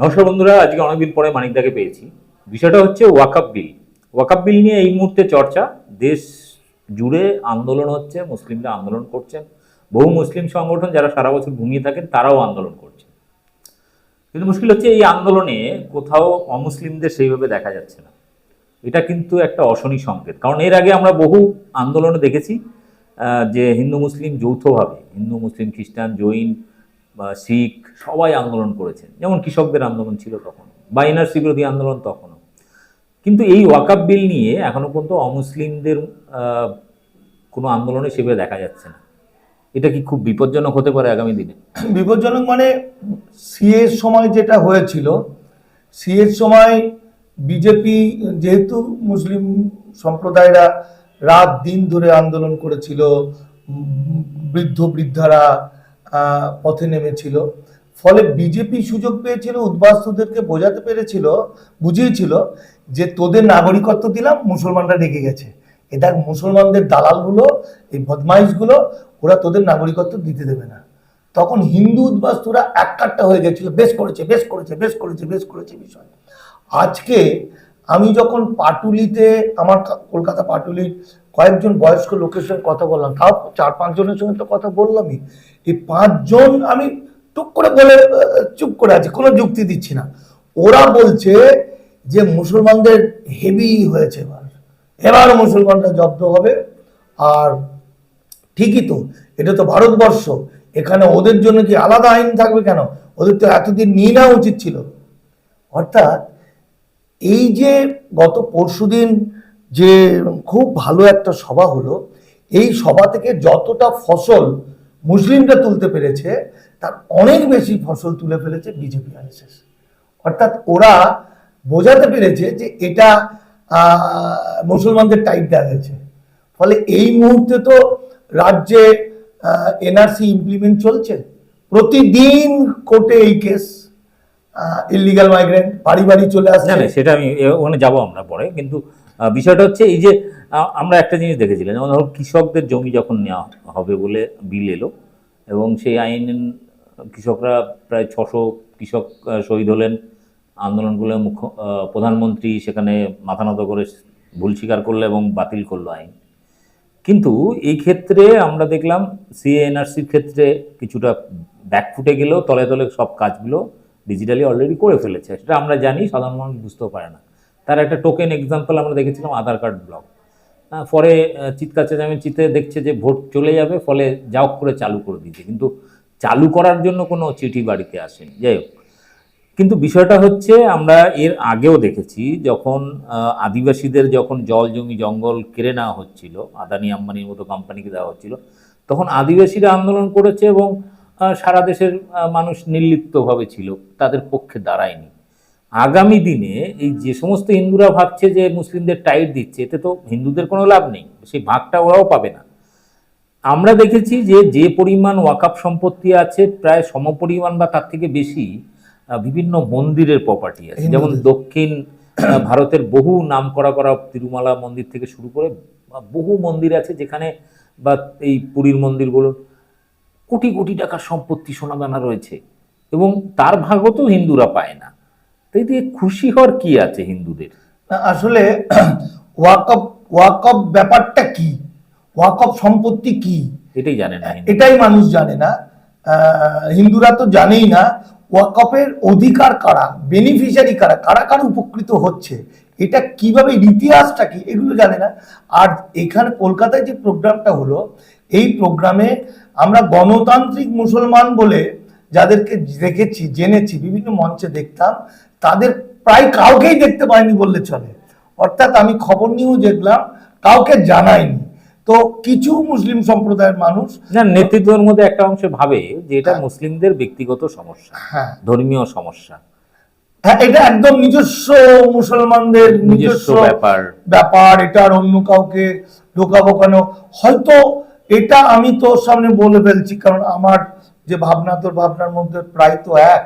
নমস্কার বন্ধুরা, আজকে অনেকদিন পরে মানিকদাকে পেয়েছি। বিষয়টা হচ্ছে ওয়াকাপ বিল। ওয়াকাপ বিল নিয়ে এই মুহূর্তে চর্চা। দেশ জুড়ে আন্দোলন হচ্ছে, মুসলিমরা আন্দোলন করছেন। বহু মুসলিম সংগঠন যারা সারা বছর ঘুমিয়ে থাকেন, তারাও আন্দোলন করছেন। কিন্তু মুশকিল হচ্ছে, এই আন্দোলনে কোথাও অমুসলিমদের সেইভাবে দেখা যাচ্ছে না। এটা কিন্তু একটা অশনি সংকেত। কারণ এর আগে আমরা বহু আন্দোলনে দেখেছি যে হিন্দু মুসলিম যৌথভাবে, হিন্দু মুসলিম খ্রিস্টান জৈন শিখ সবাই আন্দোলন করেছেন। যেমন কৃষকদের আন্দোলন ছিল তখন বা এনআরসি বিরোধী আন্দোলন তখনও। কিন্তু এই ওয়াকাপ বিল নিয়ে এখনও পর্যন্ত অমুসলিমদের কোনো আন্দোলনে সেভাবে দেখা যাচ্ছে না। এটা কি খুব বিপজ্জনক হতে পারে আগামী দিনে? বিপজ্জনক মানে সিএর সময় যেটা হয়েছিল, সিএর সময় বিজেপি যেহেতু মুসলিম সম্প্রদায়রা রাত দিন ধরে আন্দোলন করেছিল বৃদ্ধ বৃদ্ধারা পথে নেমেছিল। ফলে বিজেপি সুযোগ পেয়েছিল, উদ্বাস্তুদেরকে বোঝাতে পেরেছিল, বুঝিয়েছিল যে তোদের নাগরিকত্ব দিলাম, মুসলমানরা রেগে গেছে। এ দেখ, মুসলমানদের দালালগুলো, এই বদমাইশগুলো, ওরা তোদের নাগরিকত্ব দিতে দেবে না। তখন হিন্দু উদ্বাস্তুরা এক কাট্টা হয়ে গেছিল, বেশ করেছে বেশ করেছে বেশ করেছে বেশ করেছে বিষয়। আজকে আমি যখন পাটুলিতে, আমার কলকাতা পাটুলির কয়েকজন বয়স্ক লোকের সঙ্গে কথা বললাম। তাও চার পাঁচজনের সঙ্গে তো কথা বললামই। এই পাঁচজন আমি টুক করে বলে চুপ করে আছি, কোনো যুক্তি দিচ্ছি না। ওরা বলছে যে মুসলমানদের হেভি হয়েছে এবার। এবার মুসলমানরা জব্দ হবে। আর ঠিকই তো, এটা তো ভারতবর্ষ। এখানে ওদের জন্য কি আলাদা আইন থাকবে কেন? ওদের তো এতদিন নিয়ে নেওয়া উচিত ছিল। অর্থাৎ এই যে গত পরশুদিন যে খুব ভালো একটা সভা হলো এই সভা থেকে যতটা ফসল মুসলিমরা তুলতে পেরেছে তার অনেক বেশি ফসল তুলে ফেলেছে বিজেপি আরএসএস অর্থাৎ ওরা বোঝাতে পেরেছে যে এটা মুসলমানদের টাইট দেওয়া হয়েছে। ফলে এই মুহূর্তে তো রাজ্যে এনআরসি ইমপ্লিমেন্ট চলছে। প্রতিদিন কোর্টে এই কেস ইলিগাল মাইগ্রেন্ট বাড়ি বাড়ি চলে আসছে না সেটা আমি ওখানে যাব আমরা পরে কিন্তু বিষয়টা হচ্ছে এই যে আমরা একটা জিনিস দেখেছিলাম, যেমন ধরো কৃষকদের জমি যখন নেওয়া হবে বলে বিল এলো, এবং সেই আইন কৃষকরা প্রায় ছশো কৃষক শহীদ হলেন। আন্দোলনগুলো মুখ্য প্রধানমন্ত্রী সেখানে মাথা নত করে ভুল স্বীকার করল এবং বাতিল করল আইন। কিন্তু এই ক্ষেত্রে আমরা দেখলাম সিএনআরসির ক্ষেত্রে কিছুটা ব্যাকফুটে গেলেও তলে তলে সব কাজগুলো ডিজিটালি অলরেডি করে ফেলেছে। সেটা আমরা জানি, সাধারণ মানুষ বুঝতেও পারে না। তার একটা টোকেন এক্সাম্পল আমরা দেখেছিলাম, আধার কার্ড ব্লক। পরে চিৎকার চেঁচামে চিতে দেখছে যে ভোট চলে যাবে, ফলে যা করে চালু করে দিয়েছে। কিন্তু চালু করার জন্য কোনো চিঠি বাড়িতে আসেনি। যাই হোক। কিন্তু বিষয়টা হচ্ছে, আমরা এর আগেও দেখেছি, যখন আদিবাসীদের যখন জল জমি জঙ্গল কেড়ে নেওয়া হচ্ছিল, আদানি আম্বানির মতো কোম্পানিকে দেওয়া হচ্ছিল, তখন আদিবাসীরা আন্দোলন করেছে এবং সারা দেশের মানুষ নির্লিপ্তভাবে ছিল। তাদের পক্ষে দাঁড়ায়নি। আগামী দিনে এই যে সমস্ত হিন্দুরা ভাবছে যে মুসলিমদের টাইট দিচ্ছে এতে তো হিন্দুদের কোনো লাভ নেই সেই ভাগটা ওরাও পাবে না। আমরা দেখেছি যে যে পরিমাণ ওয়াকাপ সম্পত্তি আছে প্রায় সমপরিমাণ বা তার থেকে বেশি বিভিন্ন মন্দিরের প্রপার্টি আছে। যেমন দক্ষিণ ভারতের বহু নাম করা করা তিরুমালা মন্দির থেকে শুরু করে বহু মন্দির আছে যেখানে বা এই পুরীর মন্দির বলুন কোটি কোটি টাকার সম্পত্তি সোনাদানা রয়েছে। এবং তার ভাগও তো হিন্দুরা পায় না। তাই দিয়ে খুশি হওয়ার কি আছে হিন্দুদের? আসলে ওয়াকআপ ওয়াকআপ ব্যাপারটা কি? ওয়াকআপ সম্পত্তি কি? এটাই জানে না এটাই মানুষ জানে না। হিন্দুরা তো জানেই না ওয়াকফের অধিকার কারা বেনিফিশিয়ারি কারা কারা কারা উপকৃত হচ্ছে এটা কীভাবে ইতিহাসটা কি এগুলো জানে না। আর এখানে কলকাতায় যে প্রোগ্রামটা হলো এই প্রোগ্রামে আমরা গণতান্ত্রিক মুসলমান বলে যাদেরকে দেখেছি জেনেছি বিভিন্ন মঞ্চে দেখতাম তাদের প্রায় কাউকেই দেখতে পাইনি বললে চলে। অর্থাৎ আমি খবর নিয়েও দেখলাম কাউকে জানাইনি। তো কিছু মুসলিম সম্প্রদায়ের মানুষ না নেতৃত্বের মধ্যে একটা অংশ ভাবে যে এটা মুসলিমদের ব্যক্তিগত সমস্যা হ্যাঁ। ধর্মীয় সমস্যা। হ্যাঁ এটা একদম নিজস্ব মুসলমানদের নিজস্ব ব্যাপার। ব্যাপার এটা আর অন্য কাউকে ঢোকাবো কেন? হয়তো এটা আমি তোর সামনে বলে ফেলছি কারণ আমার যে ভাবনা তোর ভাবনার মধ্যে প্রায় তো এক।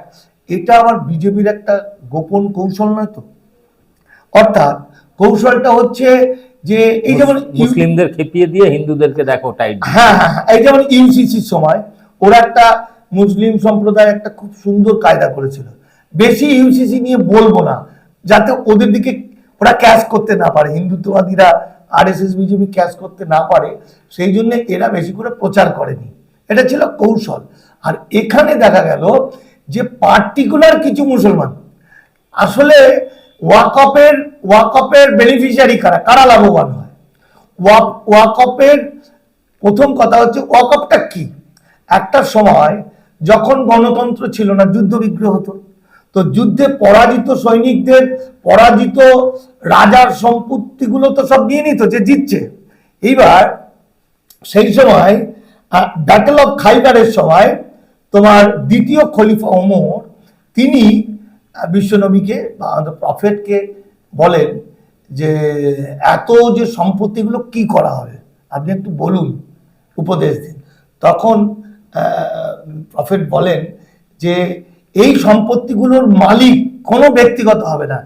এটা আবার বিজেপির একটা গোপন কৌশল নয় তো? অর্থাৎ কৌশলটা হচ্ছে যে এই যেমন মুসলিমদের খেপিয়ে দিয়ে হিন্দুদেরকে দেখো টাইট হ্যাঁ হ্যাঁ হ্যাঁ, এই যেমন ইউসিসির সময় ওরা একটা মুসলিম সম্প্রদায় একটা খুব সুন্দর কায়দা করেছিল। বেশি ইউসিসি নিয়ে বলব না যাতে ওদের দিকে ওরা ক্যাশ করতে না পারে হিন্দুত্ববাদীরা R S S BJP cash করতে না পারে সেই জন্য এরা বেশি করে প্রচার করেনি। এটা ছিল কৌশল। আর এখানে দেখা গেল যে পার্টিকুলার কিছু মুসলমান। আসলে ওয়াকপের ওয়াকপের বেনিফিশিয়ারি কারা? কারা লাভবান হয়? ওয়াক- ওয়াকপের প্রথম কথা হচ্ছে ওয়াকপটা কি? একটা সময় যখন গণতন্ত্র ছিল না, যুদ্ধ বিগ্রহ হতো। তো যুদ্ধে পরাজিত সৈনিকদের, পরাজিত রাজার সম্পত্তিগুলো তো সব নিয়ে নিত, যে জিতছে। এইবার সেই সময় ব্যাটেল অফ খাইবারের সময় তোমার দ্বিতীয় খলিফা ওমর, তিনি বিশ্বনবীকে বা প্রফেটকে বলেন যে, এত যে সম্পত্তিগুলো কি করা হবে? আপনি একটু বলুন, উপদেশ দিন। তখন প্রফেট বলেন যে, এই সম্পত্তিগুলোর মালিক কোনো ব্যক্তিগত হবে না।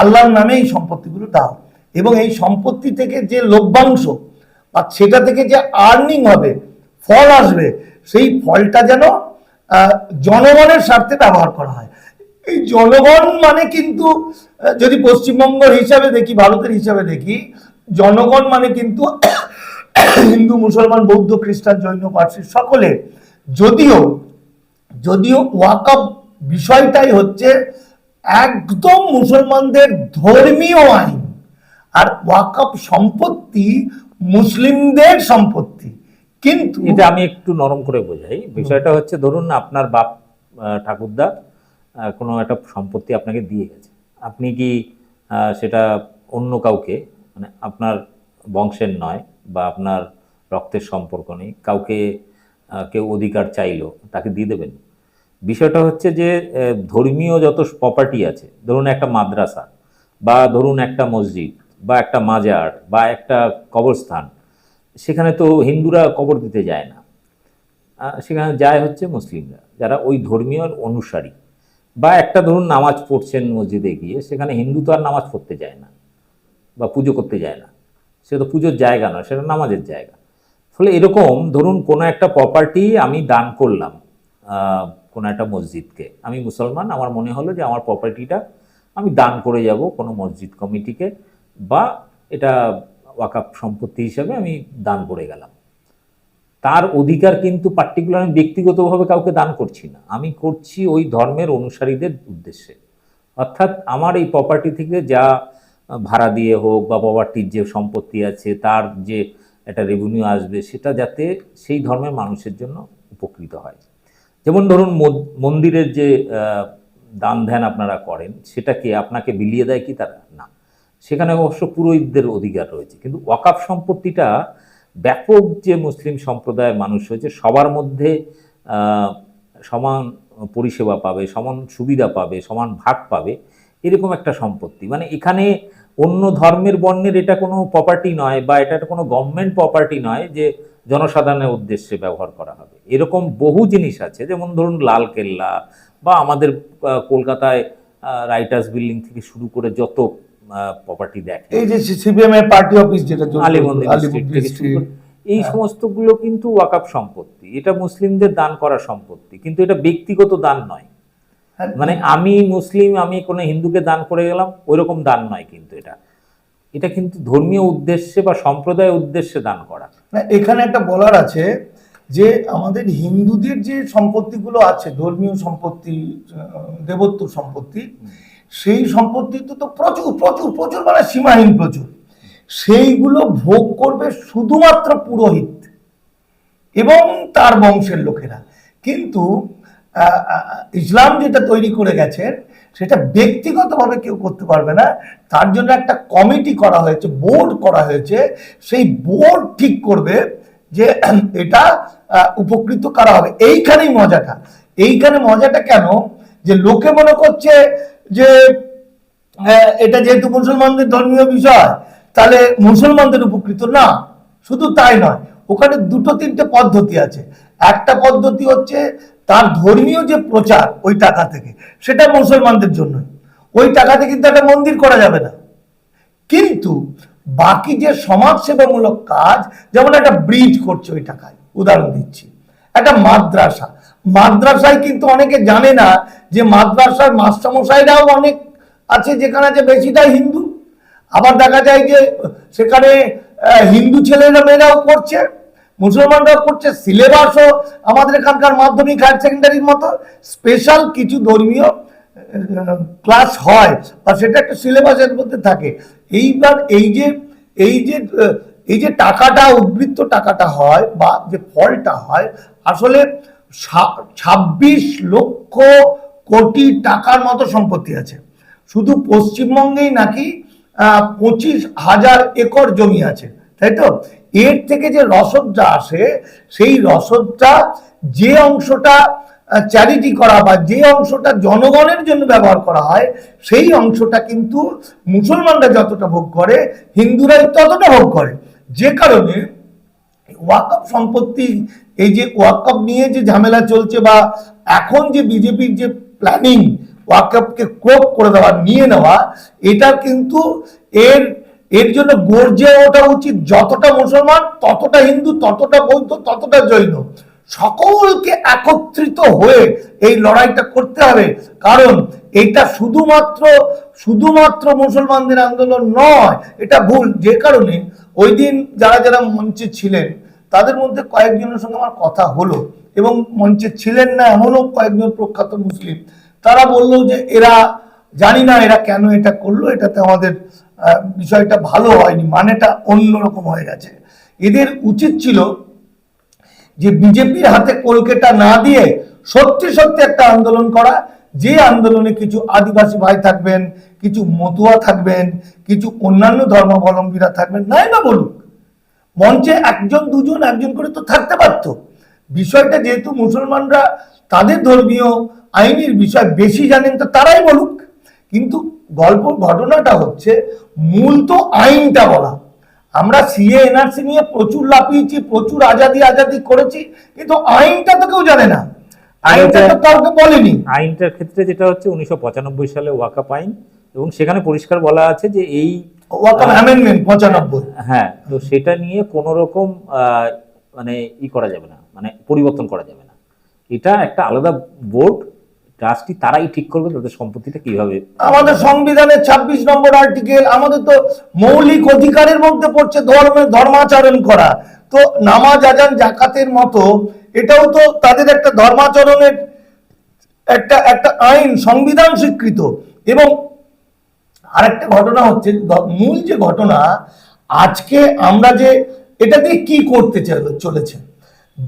আল্লাহর নামে এই সম্পত্তিগুলো দাও। এবং এই সম্পত্তি থেকে যে লভ্যাংশ বা সেটা থেকে যে আর্নিং হবে, ফল আসবে, সেই ফলটা যেন জনগণের স্বার্থে ব্যবহার করা হয়। এই জনগণ মানে কিন্তু যদি পশ্চিমবঙ্গ হিসাবে দেখি, ভারতের হিসাবে দেখি, জনগণ মানে কিন্তু হিন্দু, মুসলমান, বৌদ্ধ, খ্রিস্টান, জৈন, পার্সি সকলে। যদিও যদিও ওয়াকআপ বিষয়টাই হচ্ছে একদম মুসলমানদের ধর্মীয় আইন, আর ওয়াকআপ সম্পত্তি মুসলিমদের সম্পত্তি। কিন্তু এটা আমি একটু নরম করে বোঝাই। বিষয়টা হচ্ছে, ধরুন আপনার বাপ ঠাকুরদা কোনো একটা সম্পত্তি আপনাকে দিয়ে গেছে। আপনি কি সেটা অন্য কাউকে মানে আপনার বংশের নয় বা আপনার রক্তের সম্পর্ক নেই, কাউকে কেউ অধিকার চাইলো, তাকে দিয়ে দেবেন? বিষয়টা হচ্ছে যে ধর্মীয় যত প্রপার্টি আছে, ধরুন একটা মাদ্রাসা বা ধরুন একটা মসজিদ বা একটা মাজার বা একটা কবরস্থান সেখানে তো হিন্দুরা কবর দিতে যায় না। সেখানে যায় হচ্ছে মুসলিমরা, যারা ওই ধর্মীয় অনুসারী। বা একটা ধরুন নামাজ পড়ছেন মসজিদে গিয়ে, সেখানে হিন্দু তো আর নামাজ পড়তে যায় না, বা পুজো করতে যায় না। সে তো পুজোর জায়গা নয়, সেটা নামাজের জায়গা। ফলে এরকম ধরুন কোনো একটা প্রপার্টি আমি দান করলাম কোনো একটা মসজিদকে। আমি মুসলমান, আমার মনে হলো যে আমার প্রপার্টিটা আমি দান করে যাব কোনো মসজিদ কমিটিকে, বা এটা ওয়াকাপ সম্পত্তি হিসাবে আমি দান করে গেলাম। তার অধিকার কিন্তু পার্টিকুলার আমি ব্যক্তিগতভাবে কাউকে দান করছি না। আমি করছি ওই ধর্মের অনুসারীদের উদ্দেশ্যে। অর্থাৎ আমার এই প্রপার্টি থেকে যা ভাড়া দিয়ে হোক বা প্রপার্টির যে সম্পত্তি আছে, তার যে একটা রেভিনিউ আসবে, সেটা যাতে সেই ধর্মের মানুষের জন্য উপকৃত হয়। যেমন ধরুন মন্দিরের যে দান ধ্যান আপনারা করেন, সেটাকে আপনাকে বিলিয়ে দেয় কি তারা? না। সেখানে অবশ্য পুরোহিতদের অধিকার রয়েছে। কিন্তু ওয়াকাফ সম্পত্তিটা ব্যাপক যে মুসলিম সম্প্রদায়ের মানুষ রয়েছে সবার মধ্যে সমান পরিষেবা পাবে, সমান সুবিধা পাবে, সমান ভাগ পাবে, এরকম একটা সম্পত্তি। মানে এখানে অন্য ধর্মের বর্ণের এটা কোনো প্রপার্টি নয় বা এটা কোনো গভর্নমেন্ট প্রপার্টি নয় যে জনসাধারণের উদ্দেশ্যে ব্যবহার করা হবে। এরকম বহু জিনিস আছে, যেমন ধরুন লাল কেল্লা বা আমাদের কলকাতায় রাইটার্স বিল্ডিং থেকে শুরু করে যত প্রপার্টি দেখে। এই যে সিপিএম এর পার্টি অফিস যেটা। করে এই সমস্তগুলো কিন্তু ওয়াকাপ সম্পত্তি। এটা মুসলিমদের দান করা সম্পত্তি কিন্তু এটা ব্যক্তিগত দান নয়। হ্যাঁ, মানে আমি মুসলিম আমি কোনো হিন্দুকে দান করে গেলাম ওইরকম দান নয় কিন্তু এটা। এটা কিন্তু ধর্মীয় উদ্দেশ্যে বা সম্প্রদায়ের উদ্দেশ্যে দান করা। না, এখানে একটা বলার আছে যে আমাদের হিন্দুদের যে সম্পত্তিগুলো আছে ধর্মীয় সম্পত্তি দেবত্ব সম্পত্তি সেই সম্পত্তি তো প্রচুর প্রচুর প্রচুর মানে সীমাহীন প্রচুর। সেইগুলো ভোগ করবে শুধুমাত্র পুরোহিত এবং তার বংশের লোকেরা। কিন্তু ইসলাম যেটা তৈরি করে গেছেন সেটা ব্যক্তিগতভাবে কেউ করতে পারবে না। তার জন্য একটা কমিটি করা হয়েছে, বোর্ড করা হয়েছে। সেই বোর্ড ঠিক করবে যে, এটা উপকৃত করা হবে। এইখানেই মজাটা। এইখানে মজাটা কেন? যে লোকে মনে করছে যে এটা যেহেতু মুসলমানদের ধর্মীয় বিষয়, তাহলে মুসলমানদের উপকৃত না, শুধু তাই নয়, ওখানে দুটো তিনটে পদ্ধতি আছে। একটা পদ্ধতি হচ্ছে তার ধর্মীয় যে প্রচার ওই টাকা থেকে, সেটা মুসলমানদের জন্য। ওই টাকাতে কিন্তু একটা মন্দির করা যাবে না। কিন্তু বাকি যে সমাজসেবামূলক কাজ, যেমন একটা ব্রিজ করছে ওই টাকায়, উদাহরণ দিচ্ছি। একটা মাদ্রাসা মাদ্রাসায় কিন্তু অনেকে জানে না যে মাদ্রাসার মাস্টারমশাইরাও অনেক আছে, যেখানে আছে বেশিটাই হিন্দু। আবার দেখা যায় যে সেখানে হিন্দু ছেলেরা মেয়েরাও করছে, মুসলমানরাও করছে। সিলেবাসও আমাদের এখানকার মাধ্যমিক হায়ার সেকেন্ডারির মতো। স্পেশাল কিছু ধর্মীয় ক্লাস হয়, বা সেটা একটা সিলেবাসের মধ্যে থাকে। এইবার এই যে এই যে এই যে টাকাটা, উদ্বৃত্ত টাকাটা হয়, বা যে ফলটা হয়, আসলে ছাব্বিশ লক্ষ কোটি টাকার মতো সম্পত্তি আছে। শুধু পশ্চিমবঙ্গেই নাকি পঁচিশ হাজার একর জমি আছে, তাই তো? এর থেকে যে রসদটা আসে, সেই রসদটা যে অংশটা চ্যারিটি করা বা যে অংশটা জনগণের জন্য ব্যবহার করা হয়, সেই অংশটা কিন্তু মুসলমানরা যতটা ভোগ করে, হিন্দুরাই ততটা ভোগ করে। যে কারণে ওয়াকফ সম্পত্তি, এই যে ওয়াকফ নিয়ে যে ঝামেলা চলছে বা এখন যে বিজেপির যে প্ল্যানিং ওয়াকফকে ক্রোপ করে দেওয়া, নিয়ে নেওয়া, এটা কিন্তু এর এর জন্য গর্জে ওঠা উচিত। যতটা মুসলমান, ততটা হিন্দু, ততটা বৌদ্ধ, ততটা জৈন। সকলকে একত্রিত হয়ে এই লড়াইটা করতে হবে। কারণ এটা শুধুমাত্র শুধুমাত্র মুসলমানদের আন্দোলন নয়, এটা ভুল। যে কারণে ওই দিন যারা যারা মঞ্চে ছিলেন তাদের মধ্যে কয়েকজনের সঙ্গে আমার কথা হলো এবং মঞ্চে ছিলেন না এমনও কয়েকজন প্রখ্যাত মুসলিম। তারা বলল যে এরা জানি না এরা কেন এটা করল, এটাতে আমাদের বিষয়টা ভালো হয়নি, মানেটা অন্যরকম হয়ে গেছে। এদের উচিত ছিল যে বিজেপির হাতে কলকাতা না দিয়ে সত্যি সত্যি একটা আন্দোলন করা, যে আন্দোলনে কিছু আদিবাসী ভাই থাকবেন, কিছু মতুয়া থাকবেন, কিছু অন্যান্য ধর্মাবলম্বীরা থাকবেন। নাই না বলুক মঞ্চে একজন দুজন একজন করে তো থাকতে পারত। বিষয়টা যেহেতু মুসলমানরা তাদের ধর্মীয় আইনের বিষয় বেশি জানেন তো তারাই বলুক। কিন্তু গল্প ঘটনাটা হচ্ছে মূল তো আইনটা বলা। আমরা সিএ এনআরসি নিয়ে প্রচুর লাফিয়েছি প্রচুর আজাদি আজাদি করেছি কিন্তু আইনটা তো কেউ জানে না। আইনটা তো কাউকে বলেনি। আইনটার ক্ষেত্রে যেটা হচ্ছে উনিশশো পঁচানব্বই সালে ওয়াকাপ আইন এবং সেখানে পরিষ্কার বলা আছে যে এই ওয়াকাম অ্যামেন্ডমেন্ট পঁচানব্বই। হ্যাঁ তো সেটা নিয়ে কোনো রকম মানে ই করা যাবে না মানে পরিবর্তন করা যাবে না। এটা একটা আলাদা বোর্ড ট্রাস্টি তারাই ঠিক করবে তাদের সম্পত্তিটা কীভাবে আমাদের সংবিধানের ২৬ নম্বর আর্টিকেল আমাদের তো মৌলিক অধিকারের মধ্যে পড়ছে ধর্মের ধর্মাচরণ করা। তো নামাজ আজান জাকাতের মতো এটাও তো তাদের একটা ধর্মাচরণের একটা একটা আইন সংবিধান স্বীকৃত। এবং আরেকটা ঘটনা হচ্ছে মূল যে ঘটনা, আজকে আমরা যে এটা দিয়ে কি করতে চলে- চলেছে।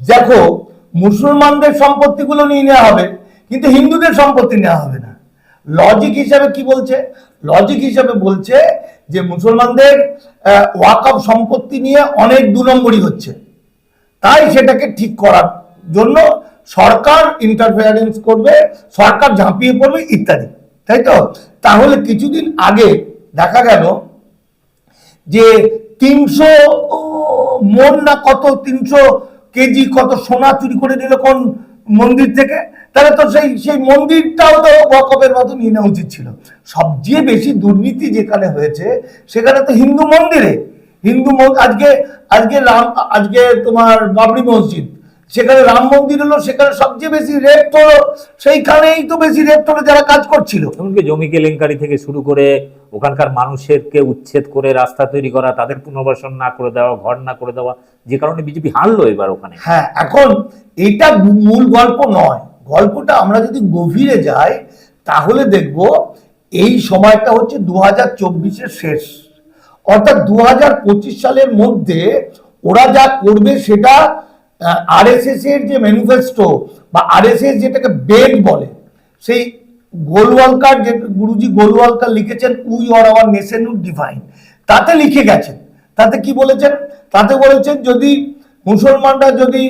দেখো, মুসলমানদের সম্পত্তিগুলো নিয়ে নেওয়া হবে, কিন্তু হিন্দুদের সম্পত্তি নেওয়া হবে না। লজিক হিসাবে কি বলছে? লজিক হিসাবে বলছে যে মুসলমানদের ওয়াকফ সম্পত্তি নিয়ে অনেক দু নম্বরই হচ্ছে। তাই সেটাকে ঠিক করার জন্য সরকার ইন্টারফেয়ারেন্স করবে, সরকার ঝাঁপিয়ে পড়বে, ইত্যাদি। তাই তো তাহলে কিছুদিন আগে দেখা গেল যে তিনশো মন না কত তিনশো কেজি কত সোনা চুরি করে নিল কোন মন্দির থেকে? তাহলে তো সেই সেই মন্দিরটাও তো ওয়াকফের মতো নিয়ে নেওয়া উচিত ছিল। সবচেয়ে বেশি দুর্নীতি যেখানে হয়েছে, সেখানে তো হিন্দু মন্দিরে। হিন্দু আজকে আজকে রাম, আজকে তোমার বাবরি মসজিদ। সেখানে রাম মন্দির হলো সেখানে সবচেয়ে বেশি রেট হলো সেইখানেই তো বেশি রেট হলো যারা কাজ করছিল। এমনকি জমি কেলেঙ্কারি থেকে শুরু করে ওখানকার মানুষেরকে উচ্ছেদ করে রাস্তা তৈরি করা তাদের পুনর্বাসন না করে দেওয়া ঘর না করে দেওয়া যে কারণে বিজেপি হারলো এবার ওখানে। হ্যাঁ এখন এটা মূল গল্প নয়। গল্পটা আমরা যদি গভীরে যাই তাহলে দেখব এই সময়টা হচ্ছে দু হাজার চব্বিশের শেষ। অর্থাৎ দু পঁচিশ সালের মধ্যে ওরা যা করবে সেটা আরএসএস এর যে ম্যানিফেস্টো বা আরএসএস যেটাকে বেদ বলে, সেই গোলওয়ালকার যে গুরুজি গোলওয়ালকার লিখেছেন we or our nationhood defined তাতে লিখে গেছেন। তাতে কি বলেছেন? তাতে বলেছেন যদি মুসলমানরা যদি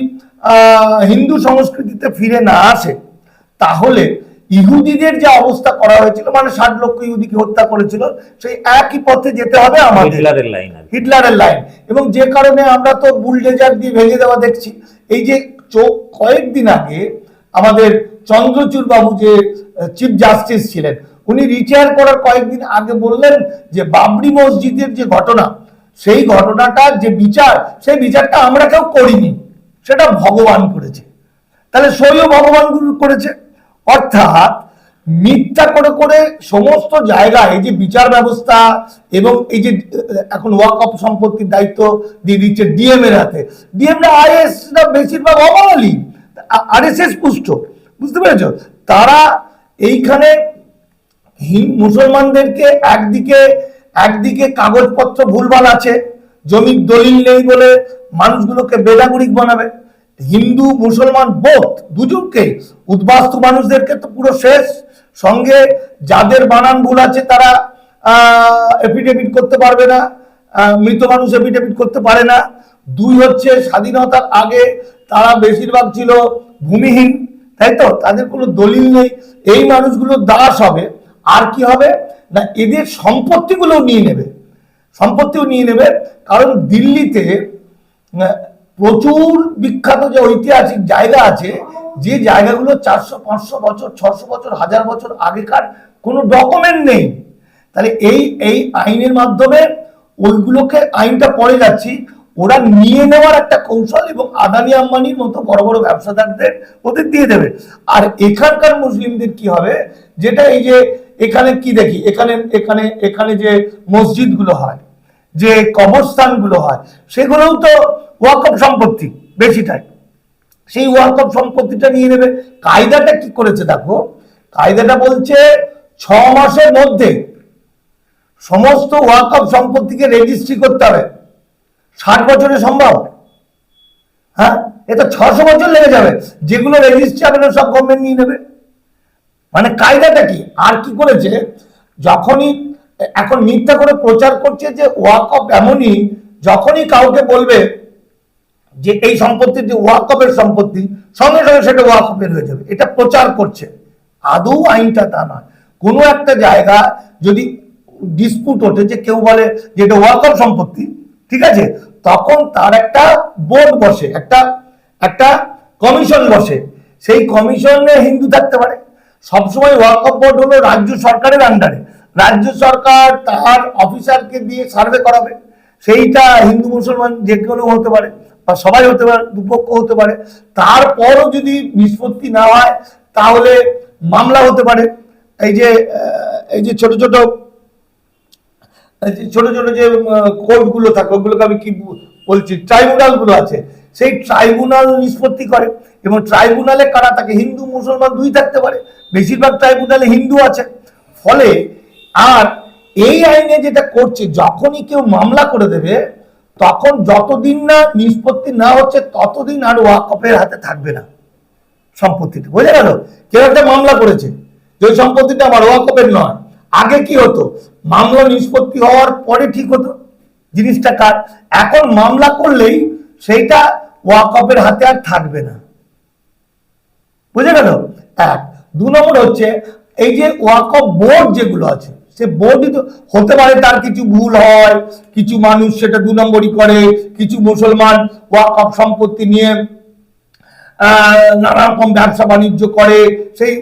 হিন্দু সংস্কৃতিতে ফিরে না আসে, তাহলে ইহুদিদের যে অবস্থা করা হয়েছিল মানে ষাট লক্ষ ইহুদিকে হত্যা করেছিল সেই একই পথে যেতে হবে আমাদের। হিটলারের লাইন হিটলারের লাইন। এবং যে কারণে আমরা তো বুলডেজার দিয়ে ভেঙে দেওয়া দেখছি এই যে চোখ কয়েকদিন আগে আমাদের চন্দ্রচূড় বাবু যে চিফ জাস্টিস ছিলেন উনি রিটায়ার করার কয়েকদিন আগে বললেন যে বাবরি মসজিদের যে ঘটনা সেই ঘটনাটার যে বিচার সেই বিচারটা আমরা কেউ করিনি। সেটা ভগবান করেছে। তাহলে সইও ভগবান গুরু করেছে? অর্থাৎ মিথ্যা করে করে সমস্ত জায়গায় যে বিচার ব্যবস্থা এবং এই যে এখন ওয়াক অফ সম্পত্তির দায়িত্ব দিয়ে দিচ্ছে ডিএম এর হাতে। ডিএম রা আইএস রা বেশিরভাগ অবাঙালি আরএসএস পুষ্ট, বুঝতে পেরেছ? তারা এইখানে মুসলমানদেরকে একদিকে একদিকে কাগজপত্র ভুলভাল আছে, জমির দলিল নেই বলে মানুষগুলোকে বেদাগুড়িক বানাবে। হিন্দু, মুসলমান, বোধ দুজনকে উদ্বাস্তু মানুষদেরকে তো পুরো শেষ। সঙ্গে যাদের বানান ভুল আছে তারা এফিডেভিট করতে পারবে না মৃত মানুষ এফিডেভিট করতে পারে না। দুই হচ্ছে স্বাধীনতার আগে তারা বেশিরভাগ ছিল ভূমিহীন, তাই তো? তাদের কোনো দলিল নেই। এই মানুষগুলো দাস হবে। আর কি হবে? না, এদের সম্পত্তিগুলো নিয়ে নেবে। সম্পত্তিও নিয়ে নেবে। কারণ দিল্লিতে প্রচুর বিখ্যাত যে ঐতিহাসিক জায়গা আছে, যে জায়গাগুলো চারশো, পাঁচশো বছর, ছশো বছর, হাজার বছর আগেকার কোনো ডকুমেন্ট নেই। তাহলে এই এই আইনের মাধ্যমে ওইগুলোকে, আইনটা পড়ে যাচ্ছি, ওরা নিয়ে নেওয়ার একটা কৌশল এবং আদানি আম্বানির মতো বড় বড় ব্যবসাদারদের ওদের দিয়ে দেবে। আর এখানকার মুসলিমদের কি হবে, যেটা এই যে এখানে কি দেখি, এখানে এখানে এখানে যে মসজিদগুলো হয়, যে কবরস্থানগুলো হয়, সেগুলোও তো ওয়াকফ সম্পত্তি বেশিটাই সেই ওয়াকফ সম্পত্তিটা নিয়ে নেবে। কায়দাটা কি করেছে দেখো, কায়দাটা বলছে ছ মাসের মধ্যে সমস্ত ওয়াকফ সম্পত্তিকে রেজিস্ট্রি করতে হবে। ষাট বছরে সম্ভব? হ্যাঁ? এটা ছশো বছর লেগে যাবে। যেগুলো রেজিস্ট্রি হবে সব গভর্নমেন্ট নিয়ে নেবে। মানে কায়দাটা কি? আর কি করেছে? যখনই, এখন মিথ্যা করে প্রচার করছে যে ওয়াকফ এমনই, যখনই কাউকে বলবে যে এই সম্পত্তিটি ওয়াকফের সম্পত্তি, সঙ্গে সঙ্গে সেটা ওয়াকফের হয়ে যাবে। এটা প্রচার করছে। আদৌ আইনটা তা নয়। কোনো একটা জায়গা যদি ডিসপুট ওঠে যে কেউ বলে যে এটা ওয়াকফ সম্পত্তি, ঠিক আছে? তখন তার একটা বোর্ড বসে, একটা একটা কমিশন বসে। সেই কমিশনে হিন্দু থাকতে পারে। সবসময় ওয়াকফ বোর্ড হলো রাজ্য সরকারের আন্ডারে রাজ্য সরকার তার অফিসারকে দিয়ে সার্ভে করাবে। সেইটা হিন্দু মুসলমান যে কোনো হতে পারে। বা সবাই হতে পারে, দুপক্ষ হতে পারে, তারপরও যদি নিষ্পত্তি না হয়, তাহলে মামলা হতে পারে। এই যে এই যে ছোট ছোট ছোট ছোট যে কোর্টগুলো থাকে, ওগুলোকে আমি কি বলছি ট্রাইব্যুনালগুলো আছে, সেই ট্রাইব্যুনাল নিষ্পত্তি করে, এবং ট্রাইব্যুনালে কারা থাকে? হিন্দু, মুসলমান দুই থাকতে পারে, বেশিরভাগ ট্রাইব্যুনালে হিন্দু আছে। ফলে, আর এই আইনে যেটা করছে, যখনই কেউ মামলা করে দেবে তখন যতদিন না নিষ্পত্তি না হচ্ছে, ততদিন আর ওয়াকফের হাতে থাকবে না সম্পত্তিটা বোঝা গেল? কেউ একটা মামলা করেছে, যে সম্পত্তিটা আমার ওয়াকফের নয়। আগে কি হতো? মামলা নিষ্পত্তি হওয়ার পরে ঠিক হতো। জিনিসটা কার? এখন মামলা করলেই সেইটা ওয়াকফের হাতে আর থাকবে না। বুঝে গেল? এক। দু নম্বর হচ্ছে, এই যে ওয়াকফ বোর্ড যেগুলো আছে সে বোর্ডই তো হতে পারে তার কিছু ভুল হয়, কিছু মানুষ সেটা দু নম্বরই করে, কিছু মুসলমান ওয়াকফ সম্পত্তি নিয়ে নানা রকম ব্যবসা বাণিজ্য করে, সেই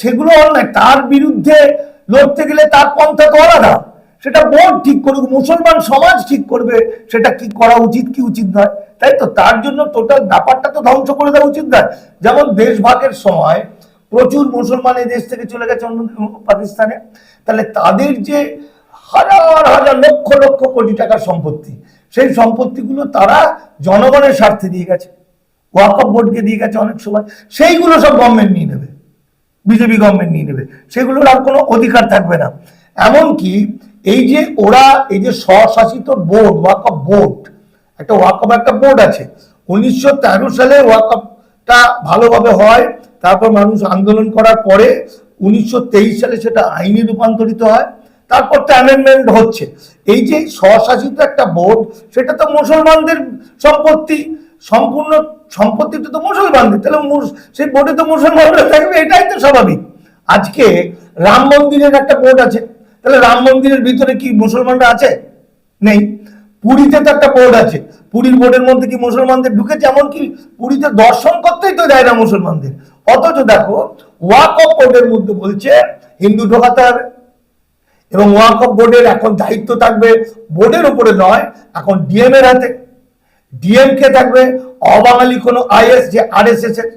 সেগুলো অন্যায়। তার বিরুদ্ধে লড়তে গেলে তার পন্থা তো আলাদা। সেটা বোর্ড ঠিক করুক, মুসলমান সমাজ ঠিক করবে, সেটা কি করা উচিত কি উচিত নয়। তাই তো, তার জন্য টোটাল ব্যাপারটা তো ধ্বংস করে দেওয়া উচিত নয়। যেমন দেশভাগের সময় প্রচুর মুসলমান এই দেশ থেকে চলে গেছে অন্য পাকিস্তানে। তাহলে তাদের যে হাজার হাজার লক্ষ লক্ষ কোটি টাকার সম্পত্তি, সেই সম্পত্তিগুলো তারা জনগণের স্বার্থে দিয়ে গেছে। ওয়াকফ বোর্ডকে দিয়ে গেছে অনেক সময়। সেইগুলো সব গভর্নমেন্ট নিয়ে নেবে। বিজেপি গভর্নমেন্ট নিয়ে নেবে। সেগুলোর আর কোনো অধিকার থাকবে না। এমনকি এই যে ওরা, এই যে স্বশাসিত বোর্ড, ওয়াকফ বোর্ড, একটা ওয়াকফ একটা বোর্ড আছে। উনিশশো তেরো সালে ওয়াকফটা ভালোভাবে হয়। তারপর মানুষ আন্দোলন করার পরে উনিশশো তেইশ সালে সেটা আইনে রূপান্তরিত হয়। তারপর তো অ্যামেন্ডমেন্ট হচ্ছে। এই যে স্বশাসিত একটা বোর্ড, সেটা তো মুসলমানদের সম্পত্তি। সম্পূর্ণ সম্পত্তিটা তো মুসলমানদের। তাহলে সেই বোর্ডে তো মুসলমানরা থাকবে, এটাই তো স্বাভাবিক। আজকে রাম মন্দিরের একটা বোর্ড আছে। তাহলে রাম মন্দিরের ভিতরে কি মুসলমানরা আছে? নেই। পুরীতে তো একটা বোর্ড আছে। পুরীর বোর্ডের মধ্যে কি মুসলমানদের ঢুকেছে? এমনকি পুরীতে দর্শন করতেই তো দেয় না মুসলমানদের। অথচ দেখো ওয়াক অফ বোর্ডের মধ্যে বলছে, হিন্দু ঢোকাতে হবে। এবং ওয়াক অফ বোর্ডের এখন দায়িত্ব থাকবে বোর্ডের উপরে নয়, এখন ডিএম এর হাতে ডিএমকে থাকবে? অবাঙালি কোনো আইএস যে আর এস আরএসএস এর।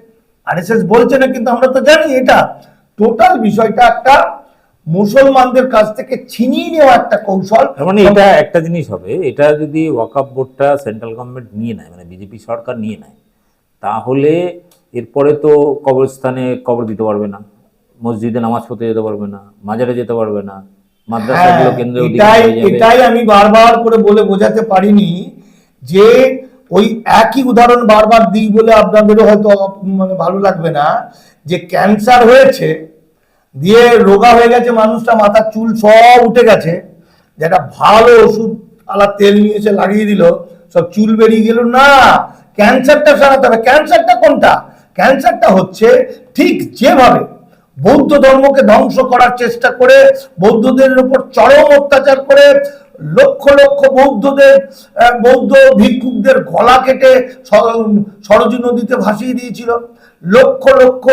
আরএসএস বলছে না, কিন্তু আমরা তো জানি এটা। টোটাল বিষয়টা একটা মুসলমানদের কাছ থেকে ছিনিয়ে নেওয়া একটা কৌশল। মানে এটা একটা জিনিস হবে এটা যদি ওয়াকআপ বোর্ডটা সেন্ট্রাল গভর্নমেন্ট নিয়ে নেয় মানে বিজেপি সরকার নিয়ে নেয় তাহলে এরপরে তো কবরস্থানে কবর দিতে পারবে না মসজিদে নামাজ পড়তে যেতে পারবে না মাজারে যেতে পারবে না মাদ্রাসাগুলো হ্যাঁ, কেন্দ্রে এটাই এটাই আমি বারবার করে বলে বোঝাতে পারিনি যে ওই একই উদাহরণ বারবার দিই বলে আপনাদেরও হয়তো মানে ভালো লাগবে না যে ক্যান্সার হয়েছে দিয়ে রোগা হয়ে গেছে মানুষটা, মাথার চুল সব উঠে গেছে। যেটা ভালো ওষুধ, আলা তেল নিয়ে এসে লাগিয়ে দিল, সব চুল বেরিয়ে গেল। না, ক্যান্সারটা সারাতে হবে। ক্যান্সারটা কোনটা? ক্যান্সারটা হচ্ছে ঠিক যেভাবে বৌদ্ধ ধর্মকে ধ্বংস করার চেষ্টা করে, বৌদ্ধদের উপর চরম অত্যাচার করে লক্ষ লক্ষ বৌদ্ধদের বৌদ্ধ ভিক্ষুকদের গলা কেটে সর- সরজু নদীতে ভাসিয়ে দিয়েছিল লক্ষ লক্ষ।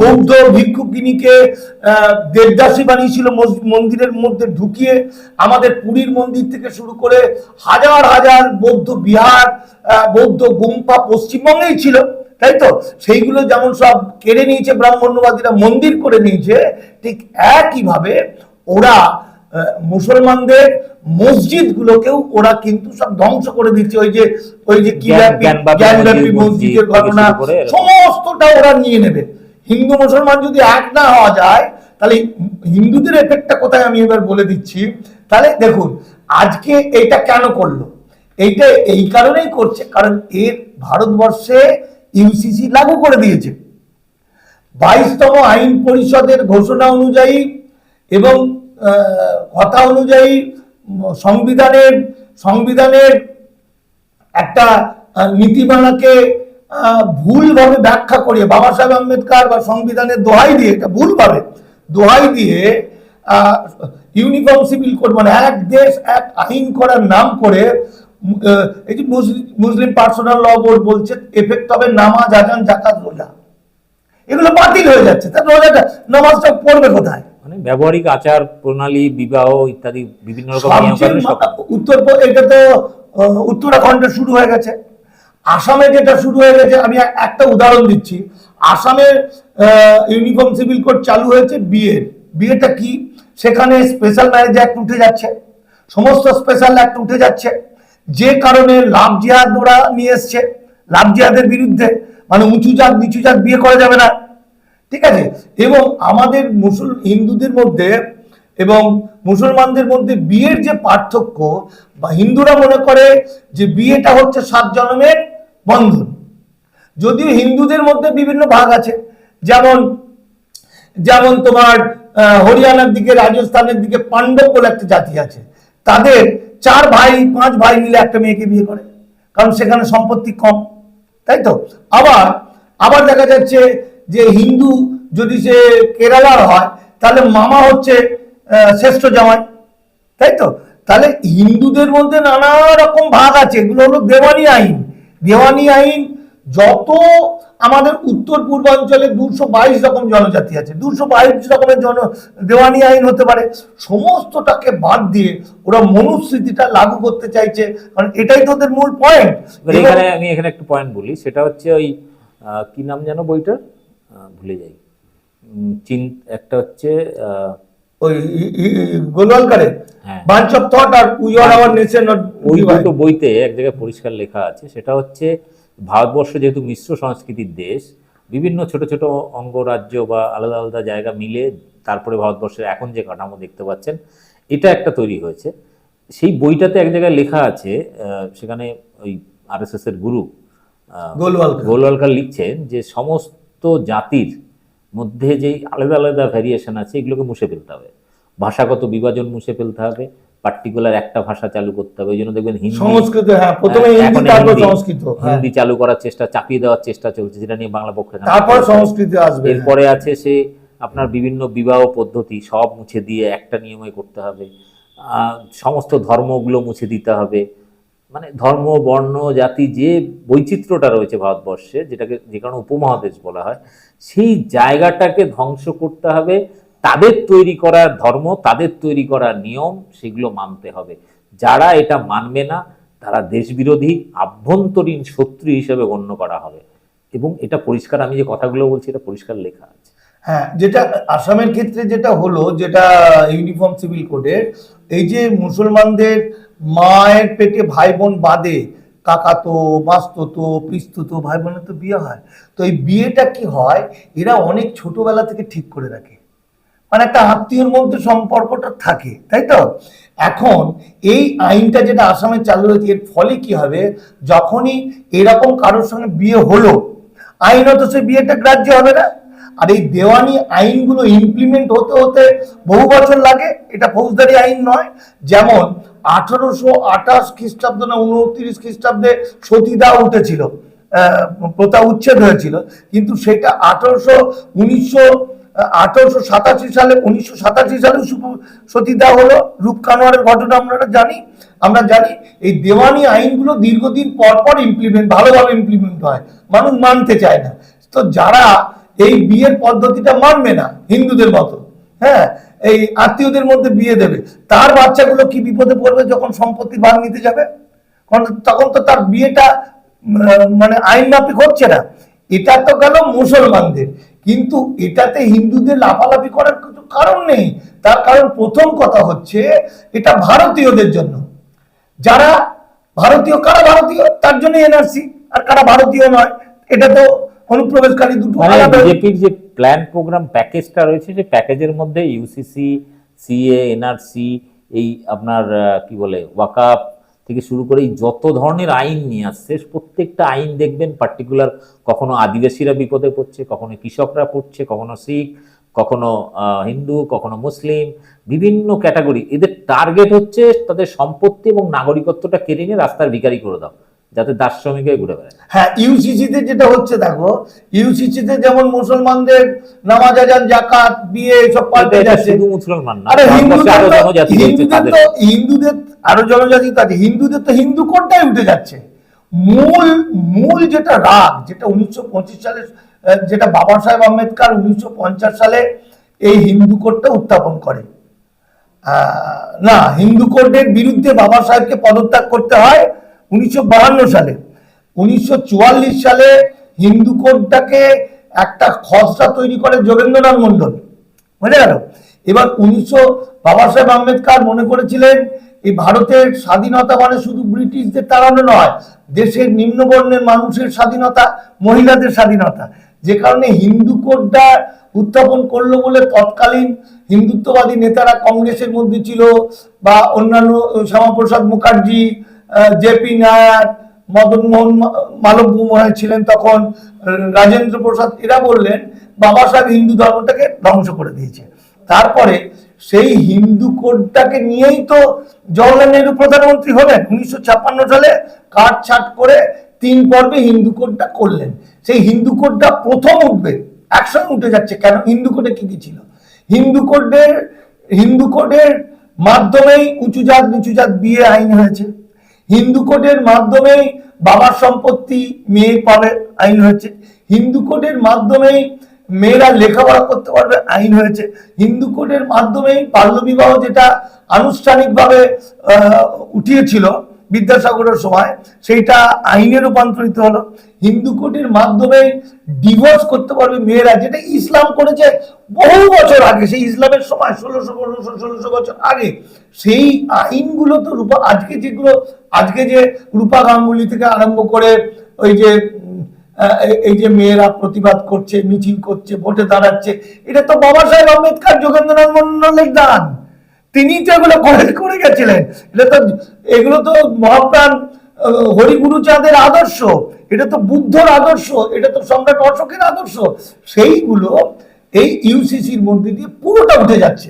বৌদ্ধ ভিক্ষুকিনীকে দেবদাসী বানিয়েছিল মন্দিরের মধ্যে ঢুকিয়ে আমাদের পুরীর মন্দির থেকে শুরু করে হাজার হাজার বৌদ্ধ বিহার বৌদ্ধ গুম্পা পশ্চিমবঙ্গেই ছিল তাই তো সেইগুলো যেমন সব কেড়ে নিয়েছে ব্রাহ্মণ্যবাদীরা মন্দির করে নিয়েছে ঠিক একইভাবে ওরা মুসলমানদের মসজিদগুলোকেও ওরা কিন্তু সব ধ্বংস করে দিচ্ছে। ওই যে ওই যে মসজিদের ঘটনা। সমস্তটা ওরা নিয়ে নেবে। হিন্দু মুসলমান যদি এক না হওয়া যায় তাহলে হিন্দুদের এফেক্টটা কোথায় আমি এবার বলে দিচ্ছি? তাহলে দেখুন আজকে এটা কেন করল? এইটা এই কারণেই করছে কারণ এর ভারতবর্ষে ইউসিসি লাগু করে দিয়েছে। বাইশতম আইন পরিষদের ঘোষণা অনুযায়ী এবং কথা অনুযায়ী সংবিধানের সংবিধানের একটা নীতিমালাকে ভুলভাবে ব্যাখ্যা করে বাবা সাহেব আম্বেদকর বা সংবিধানের দোহাই দিয়ে এটা ভুলভাবে দোহাই দিয়ে ইউনিফর্ম সিভিল কোড মানে এক দেশ, এক আইন করার নাম করে এই যে মুসলিম পার্সোনাল ল বোর্ড বলছে এফেক্ট হবে নামাজ, আজান জাকাত রোজা। এগুলো বাতিল হয়ে যাচ্ছে। তা রোজাটা নামাজটা পড়বে কোথায়? মানে ব্যবহারিক আচার প্রণালী বিবাহ ইত্যাদি বিভিন্ন রকম উত্তর এটা তো উত্তরাখণ্ডে শুরু হয়ে গেছে। আসামে যেটা শুরু হয়ে গেছে আমি একটা উদাহরণ দিচ্ছি। আসামের ইউনিফর্ম সিভিল কোড চালু হয়েছে বিয়ের বিয়েটা কি? সেখানে স্পেশাল ম্যারেজ অ্যাক্ট উঠে যাচ্ছে। সমস্ত স্পেশাল অ্যাক্ট উঠে যাচ্ছে। যে কারণে লাভ জিহাদ ওরা নিয়ে এসছে। লাভ জিহাদের বিরুদ্ধে মানে উঁচু জাত নিচু জাত বিয়ে করা যাবে না। ঠিক আছে? এবং আমাদের মুসল, হিন্দুদের মধ্যে এবং মুসলমানদের মধ্যে বিয়ের যে পার্থক্য, বা হিন্দুরা মনে করে যে বিয়েটা হচ্ছে সাত জন্মের বন্ধন। যদিও হিন্দুদের মধ্যে বিভিন্ন ভাগ আছে। যেমন যেমন তোমার হরিয়ানার দিকে, রাজস্থানের দিকে পাণ্ডব বলে একটা জাতি আছে। তাদের চার ভাই, পাঁচ ভাই মিলে একটা মেয়েকে বিয়ে করে। কারণ সেখানে সম্পত্তি কম। তাই তো? আবার আবার দেখা যাচ্ছে যে হিন্দু যদি সে কেরালার হয়, তাহলে মামা হচ্ছে শ্রেষ্ঠ জামাই। তাই তো? তাহলে হিন্দুদের মধ্যে নানা রকম ভাগ আছে। এগুলো হলো দেওয়ানি আইন। দেওয়ানি আইন যত আমাদের উত্তর পূর্বাঞ্চলে দুশো বাইশ রকম জনজাতি আছে। দুশো বাইশ রকমের জন দেওয়ানি আইন হতে পারে। সমস্তটাকে বাদ দিয়ে ওরা মনুস্মৃতিটা লাগু করতে চাইছে। কারণ এটাই তো ওদের মূল পয়েন্ট এখানে আমি এখানে একটা পয়েন্ট বলি। সেটা হচ্ছে ওই কি নাম যেন বইটার? আহ, ভুলে যাই। চিন একটা হচ্ছে ওই গোলওয়ালকারে। হ্যাঁ। বাঞ্চ অফ থট আর উই আর আওয়ার নেশন ওই দুটো বইতে এক জায়গায় পরিষ্কার লেখা আছে। সেটা হচ্ছে ভারতবর্ষ যেহেতু মিশ্র সংস্কৃতির দেশ বিভিন্ন ছোট ছোট অঙ্গরাজ্য বা আলাদা আলাদা জায়গা মিলে তারপরে ভারতবর্ষের এখন যে কাঠামো দেখতে পাচ্ছেন এটা একটা তৈরি হয়েছে। সেই বইটাতে এক জায়গায় লেখা আছে সেখানে ওই আরএসএস এর গুরু গোলওয়ালকার। গোলওয়ালকার লিখছেন যে সমস্ত জাতির মধ্যে যেই আলাদা আলাদা ভ্যারিয়েশন আছে এগুলোকে মুছে ফেলতে হবে। ভাষাগত বিভাজন মুছে ফেলতে হবে পার্টিকুলার একটা ভাষা চালু করতে হবে ওই জন্য দেখবেন হিন্দি সংস্কৃত হ্যাঁ প্রথমে হ্যাঁ, হিন্দি তারপর সংস্কৃত হ্যাঁ। হিন্দি চালু করার চেষ্টা চাপিয়ে দেওয়ার চেষ্টা চলছে যেটা নিয়ে বাংলা পক্ষে। তারপর সংস্কৃতি আসবে এরপরে আছে সে আপনার বিভিন্ন বিবাহ পদ্ধতি সব মুছে দিয়ে একটা নিয়মে করতে হবে সমস্ত ধর্মগুলো মুছে দিতে হবে মানে ধর্ম বর্ণ জাতি যে বৈচিত্র্যটা রয়েছে ভারতবর্ষে যেটাকে যে কারণে উপমহাদেশ বলা হয় সেই জায়গাটাকে ধ্বংস করতে হবে তাদের তৈরি করা ধর্ম, তাদের তৈরি করা নিয়ম, সেগুলো মানতে হবে। যারা এটা মানবে না, তারা দেশবিরোধী, আভ্যন্তরীণ শত্রু হিসেবে গণ্য করা হবে। এবং এটা পরিষ্কার, আমি যে কথাগুলো বলছি, এটা পরিষ্কার লেখা আছে। হ্যাঁ যেটা আসামের ক্ষেত্রে যেটা হলো, যেটা ইউনিফর্ম সিভিল কোডের, এই যে মুসলমানদের মায়ের পেটে ভাই বোন বাদে কাকাতো, মাস্ততো, পিস্তুতো ভাই বোনের তো বিয়ে হয়। তো এই বিয়েটা কি হয়? এরা অনেক ছোটবেলা থেকে ঠিক করে রাখে। মানে একটা আত্মীয়র মধ্যে সম্পর্কটা থাকে, তাই তো? এখন এই আইনটা যেটা আসামে চালু হয়েছে, এর ফলে কি হবে? যখনই এরকম কারোর সঙ্গে বিয়ে হলো আইনত সে বিয়েটা গ্রাহ্য হবে না। আর এই দেওয়ানি আইনগুলো ইমপ্লিমেন্ট হতে হতে বহু বছর লাগে, এটা ফৌজদারি আইন নয়। যেমন আঠারোশো আঠাশ খ্রিস্টাব্দ না উনত্রিশ খ্রিস্টাব্দে সতীদাহ উঠেছিল প্রথা উচ্ছেদ হয়েছিল। কিন্তু সেটা আঠারোশো উনিশশো আঠারোশো সাতাশি সালে, উনিশশো সাতাশি সালে সুপ- সতীদাহ হলো। রূপ কানোয়ারের ঘটনা আমরা জানি। আমরা জানি এই দেওয়ানি আইনগুলো দীর্ঘদিন পর পর ইমপ্লিমেন্ট ভালোভাবে ইমপ্লিমেন্ট হয়। মানুষ মানতে চায় না। তো যারা এই বিয়ের পদ্ধতিটা মানবে না, হিন্দুদের মতো হ্যাঁ এই আত্মীয়দের মধ্যে বিয়ে দেবে, তার বাচ্চাগুলো কি বিপদে পড়বে যখন সম্পত্তি ভাগ নিতে যাবে? তখন তো তার বিয়েটা মানে আইন মাফিক হচ্ছে না। এটা তো গেল মুসলমানদের। কিন্তু এটাতে হিন্দুদের লাফালাফি করার কিছু কারণ নেই। তার কারণ প্রথম কথা হচ্ছে এটা ভারতীয়দের জন্য। যারা ভারতীয় কারা ভারতীয়? তার জন্য এনআরসি আর কারা ভারতীয় নয় এটা তো অনুপ্রবেশকারী দুটো মানে বিজেপির যে প্ল্যান প্রোগ্রাম প্যাকেজটা রয়েছে সেই প্যাকেজের মধ্যে ইউসিসি সিএ এনআরসি এই আপনার কি বলে ওয়াকাপ থেকে শুরু করে যত ধরনের আইন নিয়ে আসছে, প্রত্যেকটা আইন দেখবেন পার্টিকুলার কখনো আদিবাসীরা বিপদে পড়ছে, কখনো কৃষকরা পড়ছে, কখনো শিখ, কখনো হিন্দু, কখনো মুসলিম, বিভিন্ন ক্যাটাগরি এদের টার্গেট হচ্ছে তাদের সম্পত্তি এবং নাগরিকত্বটা কেড়ে নিয়ে রাস্তার ভিকারি করে দাও। যাতে দার্শনিক শ্রমিকে ঘুরে বেড়ায়। হ্যাঁ ইউসিসিতে যেটা হচ্ছে দেখো ইউসিসিতে যেমন মুসলমানদের নামাজ আজান জাকাত বিয়ে সব পাল্টে যাচ্ছে। শুধু মুসলমান না আরে হিন্দুদের তো- হিন্দুদের আরও জনজাতি আছে। হিন্দুদের তো হিন্দু কোডটাই উঠে যাচ্ছে। মূল মূল যেটা রাগ যেটা উনিশশো পঁচিশ সালে যেটা বাবা সাহেব আম্বেদকর উনিশশো পঞ্চাশ সালে এই হিন্দু কোডটা উত্থাপন করে। আহ, না হিন্দু কোডের বিরুদ্ধে বাবা সাহেবকে পদত্যাগ করতে হয়। উনিশশো সালে। উনিশশো চুয়াল্লিশ সালে হিন্দু কোডটাকে একটা খসড়া তৈরি করে যোগেন্দ্রনাথ মন্ডল বুঝে গেল? এবার উনিশশো বাবা সাহেব আম্বেদকর মনে করেছিলেন, এই ভারতের স্বাধীনতা মানে শুধু ব্রিটিশদের তাড়ানো নয়, দেশের নিম্নবর্ণের মানুষের স্বাধীনতা, মহিলাদের স্বাধীনতা। যে কারণে হিন্দু কোডটা উত্থাপন করল বলে তৎকালীন হিন্দুত্ববাদী নেতারা কংগ্রেসের মধ্যে ছিল বা অন্যান্য শ্যামাপ্রসাদ মুখার্জি জেপি নায়ার, মদন মোহন মা- মালব্য মনে ছিলেন তখন, রাজেন্দ্র প্রসাদ, এরা বললেন বাবা সাহেব হিন্দু ধর্মটাকে ধ্বংস করে দিয়েছে। তারপরে সেই হিন্দু কোডটাকে নিয়েই তো জওয়াহরলাল নেহরু প্রধানমন্ত্রী হলেন। উনিশশো ছাপ্পান্ন সালে কাট ছাট করে তিন পর্বে হিন্দু কোডটা করলেন। সেই হিন্দু কোডটা প্রথম উঠবে, একসঙ্গে উঠে যাচ্ছে কেন? হিন্দু কোডে কি কি ছিল? হিন্দু কোডের হিন্দু কোডের মাধ্যমেই উঁচু জাত নিচু জাত বিয়ে আইন হয়েছে। হিন্দু কোডের মাধ্যমেই বাবার সম্পত্তি মেয়ে পাবে আইন হয়েছে। হিন্দু কোডের মাধ্যমেই মেয়েরা লেখাপড়া করতে পারবে, আইন হয়েছে। হিন্দু কোডের মাধ্যমেই বাল্যবিবাহ যেটা আনুষ্ঠানিকভাবে উঠিয়েছিল বিদ্যাসাগরের সময় সেইটা আইনে রূপান্তরিত হলো। হিন্দু কোডের মাধ্যমে ডিভোর্স করতে পারবে মেয়েরা, যেটা ইসলাম করেছে বহু বছর আগে, সেই ইসলামের সময় ষোলোশো পনেরোশো ষোলোশো বছর আগে। সেই আইনগুলো তো রূপা, আজকে যেগুলো, আজকে যে রূপা গাঙ্গুলি থেকে আরম্ভ করে ওই যে এই- এই যে মেয়েরা প্রতিবাদ করছে, মিছিল করছে, ভোটে দাঁড়াচ্ছে, এটা তো বাবা সাহেব আম্বেদকর, যোগেন্দ্রনাথ মন্ডলের দান। তিনি তো এগুলো করে গেছিলেন। এটা তো, এগুলো তো মহাপ্রাণ হরিগুরু চাঁদের আদর্শ। এটা তো বুদ্ধর আদর্শ, এটা তো সম্রাট অশোকের আদর্শ। সেইগুলো এই ইউসিসির মধ্যে দিয়ে পুরোটা উঠে যাচ্ছে।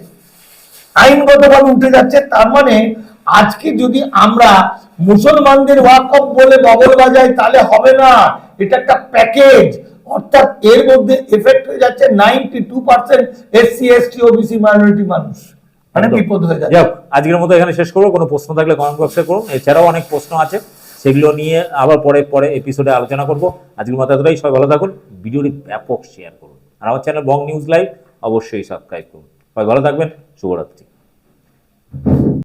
আইনগতভাবে উঠে যাচ্ছে, তার মানে আজকে যদি আমরা মুসলমানদের ওয়াকফ বলে বগল বাজাই, তাহলে হবে না। এটা একটা প্যাকেজ। অর্থাৎ এর মধ্যে এফেক্ট হয়ে যাচ্ছে ninety two percent SC ST OBC minority মানুষ। মানে বিপদ হয়ে যাবে যাক আজকের মতো এখানে শেষ করব। কোনো প্রশ্ন থাকলে কমেন্ট বক্সে করুন। এছাড়াও অনেক প্রশ্ন আছে। সেগুলো নিয়ে আবার পরে পরে এপিসোডে আলোচনা করব। আজকের মতো এতটাই। সবাই ভালো থাকুন। ভিডিওটি ব্যাপক শেয়ার করুন। আর আমার চ্যানেল বং নিউজ লাইভ অবশ্যই সাবস্ক্রাইব করুন। সবাই ভালো থাকবেন। শুভরাত্রি।